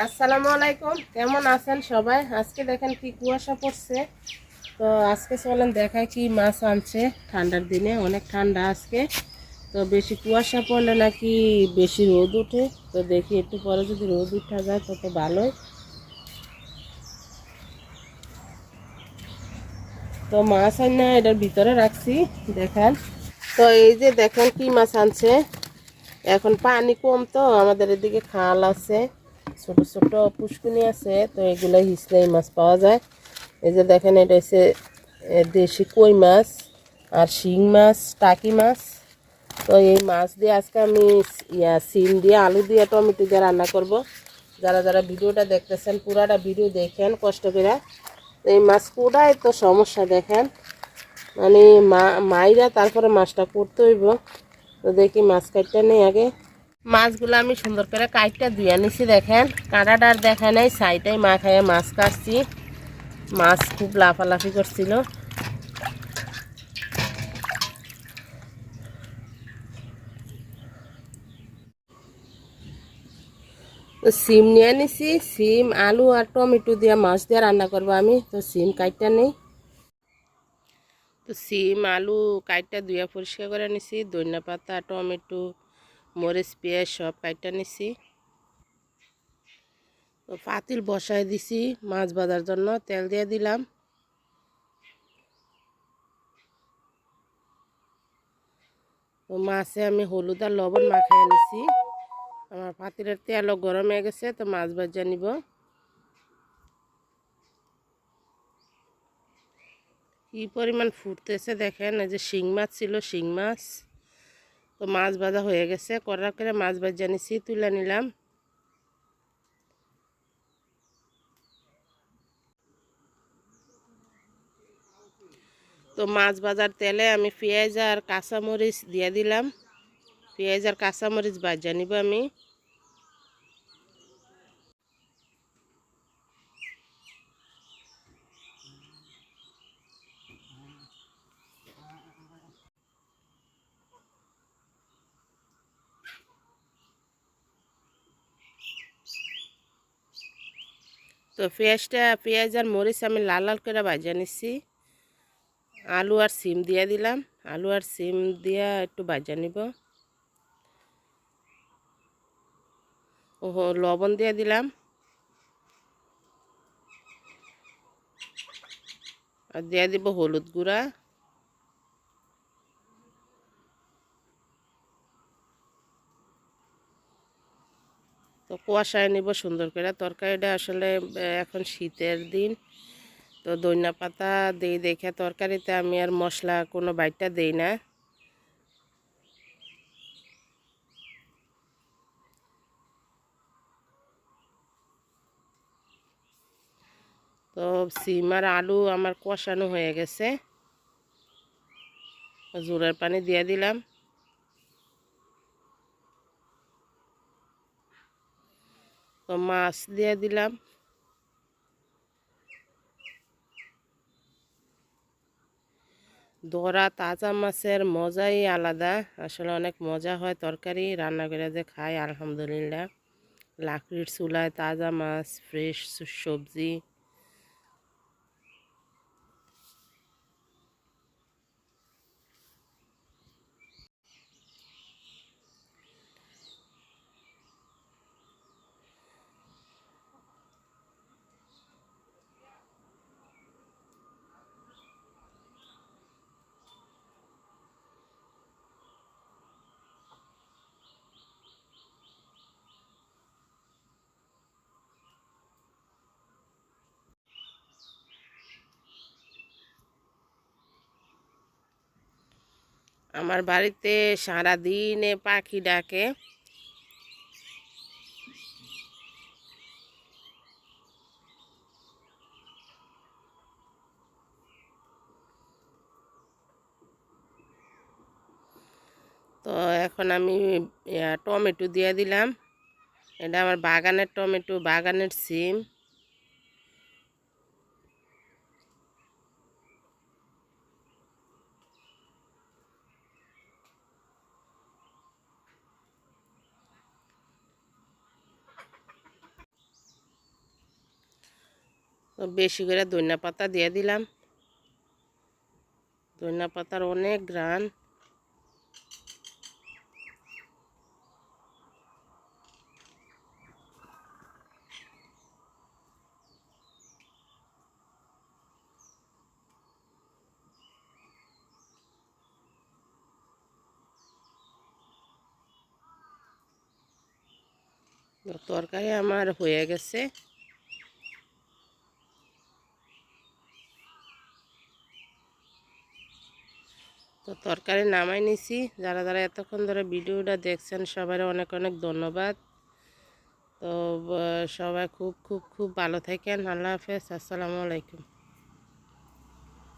আসসালামু আলাইকুম। কেমন আছেন সবাই? আজকে দেখেন কি কুয়াশা পড়ছে। তো আজকে চলেন দেখায় কি মাছ আনছে ঠান্ডার দিনে। অনেক ঠান্ডা আজকে। তো বেশি কুয়াশা পড়লে নাকি বেশি রোদ উঠে তো দেখি একটু পরে যদি রোদ উঠা যায় তত ভালোই। তো মাছ আনা এটার ভিতরে রাখছি, দেখেন। তো এই যে দেখেন কি মাছ আনছে। এখন পানি কম তো, আমাদের এদিকে খাল আছে। ছোট ছোট পুষ্কুনি আছে, তো এগুলো হিসলাই মাছ পাওয়া যায়। এই যে দেখেন, এটা হচ্ছে দেশি কই মাছ আর শিং মাছ, টাকি মাছ। তো এই মাছ দিয়ে আজকে আমি ইয়া, সিম দিয়ে, আলু দিয়ে টমেটো দিয়ে রান্না করব। যারা যারা ভিডিওটা দেখতেছেন, পুরাটা ভিডিও দেখেন, কষ্ট করে। এই মাছ কোটাই তো সমস্যা দেখেন। মানে মা, মাইরা তারপরে মাছটা করতে হইব। তো দেখি মাছ কাটটা নেই আগে। মাছগুলো আমি সুন্দর করে কাইটটা ধুয়ে নিছি, দেখেন। কাঁটাটা আর দেখা নাই সাইটাই মা খাইয়ে মাছ কাটছি। মাছ খুব লাফালাফি করছিল। সিম নিয়ে নিছি, সিম, আলু আর টমেটো দিয়ে মাছ দিয়ে রান্না করব আমি। তো সিম কাইটটা নেই। তো সিম, আলু কাইটটা ধুয়ে পরিষ্কার করে নিছি, ধনিয়া পাতা, টমেটো মরিচ পেঁয়াজ সব কাইটটা নিছি। তো পাতিল বসায় দিছি মাছ ভাজার জন্য, তেল দিয়ে দিলাম। তো মাছে আমি হলুদ আর লবণ মাখাই নিছি। আমার পাতিলের তেলও গরম হয়ে গেছে, তো মাছ ভাজা নিব। কি পরিমাণ ফুটতেছে দেখেন, এই যে শিং মাছ ছিল, শিং মাছ। তো মাছ ভাজা হয়ে গেছে। কড়া করে মাছ ভাজা নিছি, তুলে নিলাম। তো মাছ ভাজার তেলে আমি পেঁয়াজ আর কাঁচামরিচ দিয়ে দিলাম। পেঁয়াজ আর কাঁচামরিচ ভাজা নিব আমি। তো পেঁয়াজটা, পেঁয়াজ আর মরিচ আমি লাল লাল করে ভাজা নিচ্ছি। আলু আর সিম দিয়ে দিলাম। আলু আর সিম দিয়া একটু ভাজা নিব। ও লবণ দিয়ে দিলাম। আর দিয়ে দিব হলুদ গুঁড়া। তো কুয়াশায় নিব সুন্দর করে। তরকারিটা আসলে এখন শীতের দিন। তো ধনিয়া পাতা দেই দেখে তরকারিতে আমি আর মশলা কোনো বাইটটা দেই না। তো সিম আর আলু আমার কষানো হয়ে গেছে। জোরের পানি দিয়ে দিলাম। তো মাছ দিয়ে দিলাম। দরা তাজা মাছের মজাই আলাদা। আসলে অনেক মজা হয় তরকারি, রান্না করে যে খায় আলহামদুলিল্লাহ। লাকড়ির চুলায় তাজা মাছ, ফ্রেশ সবজি। আমার বাড়িতে সারাদিনে পাখি ডাকে। তো এখন আমি টমেটো দিয়ে দিলাম। এটা আমার বাগানের টমেটো, বাগানের সিম। তো বেশি করে ধনিয়া পাতা দিয়ে দিলাম। ধনিয়া পাতার অনেক গ্রান তো তরকারি আমার হয়ে গেছে। তো তরকারি নামাই নিছি। যারা যারা এতক্ষণ ধরে ভিডিওটা দেখছেন সবার অনেক অনেক ধন্যবাদ। তো সবাই খুব খুব খুব ভালো থাকেন। আল্লাহ হাফেজ। আসসালামু আলাইকুম।